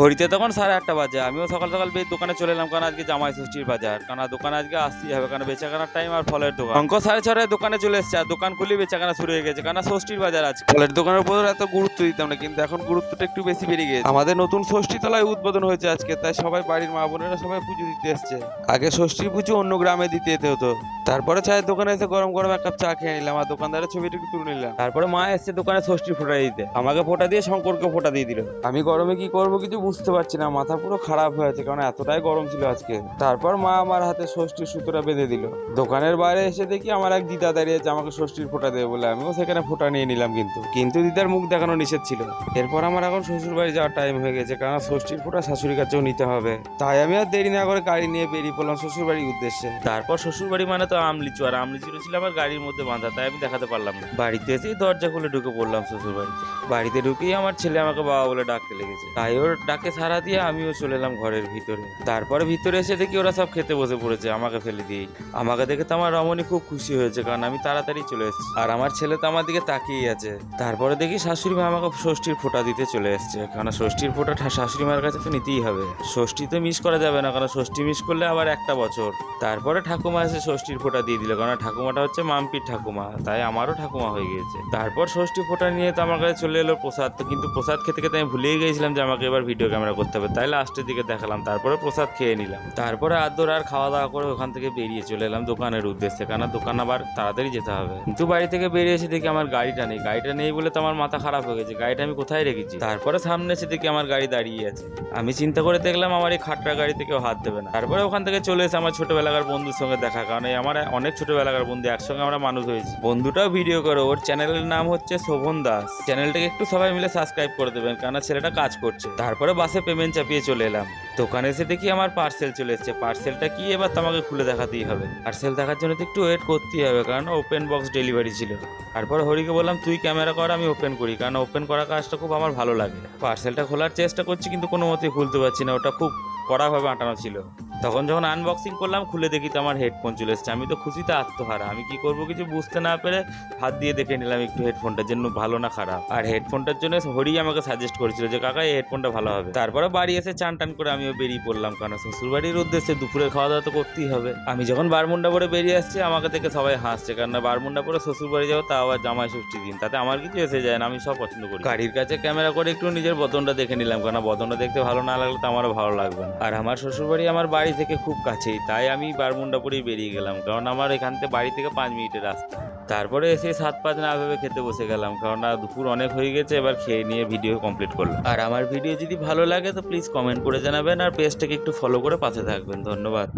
ঘড়িতে তখন সাড়ে আটটা বাজে। আমিও সকাল সকাল বেশ দোকানে চলে এলাম, কারণ আজকে জামাই ষষ্ঠীর বাজার। কারণ দোকানে আজকে আসতেই হবে, কারণ বেচাকেনার টাইম আর ফলের দোকান। অঙ্ক সাড়ে ছটায় দোকানে চলে এসছে, আর দোকান খুলে বেচাকেনা শুরু হয়ে গেছে, কারণ ষষ্ঠীর বাজার আছে ফলের দোকানের উপর এত গুরুত্ব দিতাম না, কিন্তু এখন গুরুত্বটা একটু বেশি বেড়ে গেছে আমাদের নতুন ষষ্ঠী তলায় উদ্বোধন হয়েছে আজকে, তাই সবাই বাড়ির মা বোনেরা সবাই পুজো দিতে এসছে। আগে ষষ্ঠীর পুজো অন্য গ্রামে দিতে যেতে হতো। তারপরে চায়ের দোকানে এসে গরম গরম এক কাপ চা খেয়ে নিলাম, আর দোকানদারের ছবিটা একটু তুলে নিলাম। তারপরে মা এসছে দোকানে ষষ্ঠীর ফোঁটা দিতে। আমাকে ফোঁটা দিয়ে শঙ্করকে ফোঁটা দিয়ে দিল। আমি গরমে কি করব, কিছু বুঝতে পারছি না, মাথা পুরো খারাপ হয়েছে কারণ এতটাই গরম ছিল আজকে। তারপর মা আমার হাতে ষষ্ঠীর সুতোটা বেঁধে দিল। দোকানের বাইরে এসে দেখি আমার এক দিদা দাঁড়িয়ে আছে, আমাকে ষষ্ঠীর ফোঁটা দেবে বলে। আমিও সেখানে ফোঁটা নিয়ে নিলাম কিন্তু। কিন্তু দিদার মুখ দেখানো নিষেধ ছিল। এরপর আমার এখন শ্বশুর বাড়ি যাওয়ার টাইম হয়ে গেছে কারণ ষষ্ঠীর ফোঁটা শাশুড়ির কাছেও নিতে হবে। তাই আমি আর দেরি না করে গাড়ি নিয়ে বেরিয়ে পড়লাম শ্বশুর বাড়ির উদ্দেশ্যে। তারপর শ্বশুর বাড়ি মানে তো আমলিচু, আর আমলিচুর ছিল আমার গাড়ির মধ্যে বাঁধা, তাই আমি দেখাতে পারলাম না। বাড়িতে এসেই দরজা খুলে ঢুকে পড়লাম শ্বশুর বাড়িতে বাড়িতে ঢুকেই আমার ছেলে আমাকে বাবা বলে ডাকতে লেগেছে। তাই ওর ডাকে সারা দিয়ে আমিও চলে এলাম ঘরের ভিতরে। তারপরে ভিতরে এসে দেখি ওরা সব খেতে বসে পড়েছে, আমাকে ফেলে দিয়েই। আমাকে দেখে তো আমার রমণী খুব খুশি হয়েছে, কারণ আমি তাড়াতাড়ি চলে এসেছি। আর আমার ছেলে তো আমার দিকে তাকিয়েই আছে। তারপরে দেখি শাশুড়ি মা আমাকে ষষ্ঠীর ফোঁটা দিতে চলে এসছে কারণ ষষ্ঠীর ফোঁটা শাশুড়ি মার কাছে তো নিতেই হবে। ষষ্ঠী তো মিস করা যাবে না কারণ ষষ্ঠী মিস করলে আবার একটা বছর। তারপরে ঠাকুমা এসে ষষ্ঠীর ফোঁটা দিয়ে দিল কারণ ঠাকুমাটা হচ্ছে মাম্পির ঠাকুমা, তাই আমারও ঠাকুমা হয়ে গিয়েছে। তারপর ষষ্ঠী ফোঁটা নিয়ে তো আমার কাছে চলে এলো প্রসাদ তো কিন্তু প্রসাদ খেতে খেতে আমি ভুলেই গিয়েছিলাম যে আমাকে এবার ভিডিও ক্যামেরা করতে হবে। তাই লাস্টের দিকে দেখালাম, তারপরে প্রসাদ খেয়ে নিলাম। তারপরে আদর আর খাওয়া দাওয়া করে ওখান থেকে বেরিয়ে চলে এলাম দোকানের উদ্দেশ্যে কারণ দোকান আবার তাড়াতাড়ি যেতে হবে। কিন্তু বাড়ি থেকে বেরিয়ে এসে দেখি আমার গাড়িটা নেই। গাড়িটা নেই বলে তো আমার মাথা খারাপ হয়ে গেছে। গাড়িটা আমি কোথায় রেখেছি? তারপরে সামনে এসে দেখি আমার গাড়ি দাঁড়িয়ে আছে। আমি চিন্তা করে দেখলাম আমার এই খাটরা গাড়িতে কেউ হাত দেবে না। তারপরে ওখান থেকে চলে এসে আমার ছোটবেলাকার বন্ধুর সঙ্গে দেখা, কারণ এই আমার অনেক ছোটবেলাকার বন্ধু, একসঙ্গে আমরা মানুষ হয়েছি। বন্ধুটাও ভিডিও করে। ওর চ্যানেলের নাম হচ্ছে শোভন দাস। চ্যানেলটাকে একটু সবাই মিলে সাবস্ক্রাইব করে দেবেন কারণ ছেলেটা কাজ করছে। তারপরে বাসে পেমেন্ট চাপিয়ে চলে এলাম। দোকানে এসে দেখি আমার পার্সেল চলে এসছে। পার্সেলটা কি? এবার তোমাকে খুলে দেখাতেই হবে। পার্সেল দেখার জন্য তো একটু ওয়েট করতেই হবে, কারণ ওপেন বক্স ডেলিভারি ছিল। তারপর হরিকে বললাম, তুই ক্যামেরা কর, আমি ওপেন করি। কারণ ওপেন করা কাজটা খুব আমার ভালো লাগে। পার্সেলটা খোলার চেষ্টা করছি, কিন্তু কোনো মতেই খুলতে পারছি না। ওটা খুব কড়াভাবে আটানো ছিল। তখন যখন আনবক্সিং করলাম, খুলে দেখি তো আমার হেডফোন চলে এসেছে। আমি তো খুশিতে আত্মহারা। আমি কি করব কিছু বুঝতে না পেরে হাত দিয়ে দেখে নিলাম একটু হেডফোনটার জন্য ভালো না খারাপ। আর হেডফোনটার জন্য হরি আমাকে সাজেস্ট করেছিল যে, কাকা, এই হেডফোনটা ভালো হবে। তারপরে বাড়ি এসে চান টান করে আমিও বেরিয়ে পড়লাম, কারণ শ্বশুরবাড়ির উদ্দেশ্যে দুপুরে খাওয়া দাওয়া তো করতেই হবে। আমি যখন বারমুন্ডা পরে বেরিয়ে আসছি, আমাকে থেকে সবাই হাসছে, কারণ বারমুন্ডা পরে শ্বশুর বাড়ি যাব তা আবার জামাই ষষ্ঠী দিন। তাতে আমার কিছু এসে যায় না, আমি সব পছন্দ করি। গাড়ির কাছে ক্যামেরা করে একটু নিজের বদনটা দেখে নিলাম কারণ বদনটা দেখতে ভালো না লাগলে তো আমারও ভালো লাগবে না। আর আমার শ্বশুরবাড়ি, আমার বাড়ি থেকে খুব কাছেই, তাই আমি বারমুন্ডা পরেই বেরিয়ে গেলাম, কারণ আমার এখান থেকে বাড়ি থেকে পাঁচ মিনিটের রাস্তা। তারপরে এসে সাত পাঁচ না ভেবে খেতে বসে গেলাম, কারণ দুপুর অনেক হয়ে গেছে, এবার খেয়ে নিয়ে ভিডিও কমপ্লিট করলাম। আর আমার ভিডিও যদি ভালো লাগে তো প্লিজ কমেন্ট করে জানাবেন, আর পেজটাকে একটু ফলো করে পাশে থাকবেন, ধন্যবাদ।